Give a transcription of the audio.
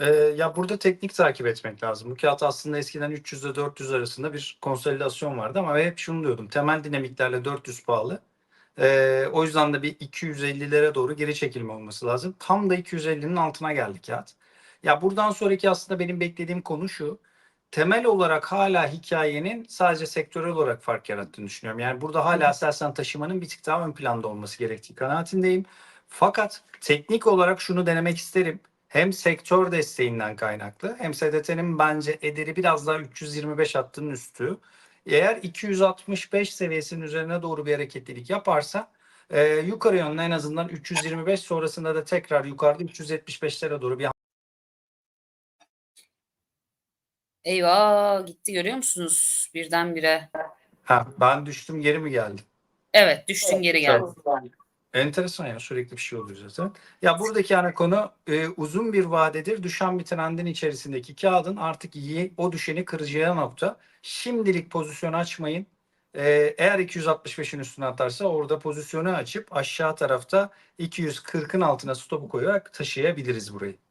Ee, ya burada teknik takip etmek lazım. Bu kağıt aslında eskiden 300 ile 400 arasında bir konsolidasyon vardı ama hep şunu diyordum. Temel dinamiklerle 400 pahalı. Ee, o yüzden de bir 250'lere doğru geri çekilme olması lazım. Tam da 250'nin altına geldi kağıt. Ya buradan sonraki aslında benim beklediğim konu şu. Temel olarak hala hikayenin sadece sektörel olarak fark yarattığını düşünüyorum. Yani burada hala Aselsan taşımanın bir tık daha ön planda olması gerektiği kanaatindeyim. Fakat teknik olarak şunu denemek isterim. Hem sektör desteğinden kaynaklı hem SDT'nin bence ederi biraz daha 325 hattının üstü. Eğer 265 seviyesinin üzerine doğru bir hareketlilik yaparsa e, yukarı yönlü en azından 325 sonrasında da tekrar yukarıda 375'lere doğru bir Eyvah gitti görüyor musunuz birdenbire? ha, ben düştüm geri mi geldim? Evet düştün geri geldin. Enteresan ya sürekli bir şey oluyor zaten. Ya buradaki ana konu e, uzun bir vadedir düşen bir trendin içerisindeki kağıdın artık iyi, o düşeni kıracağı nokta. Şimdilik pozisyon açmayın. E, eğer 265'in üstüne atarsa orada pozisyonu açıp aşağı tarafta 240'ın altına stopu koyarak taşıyabiliriz burayı.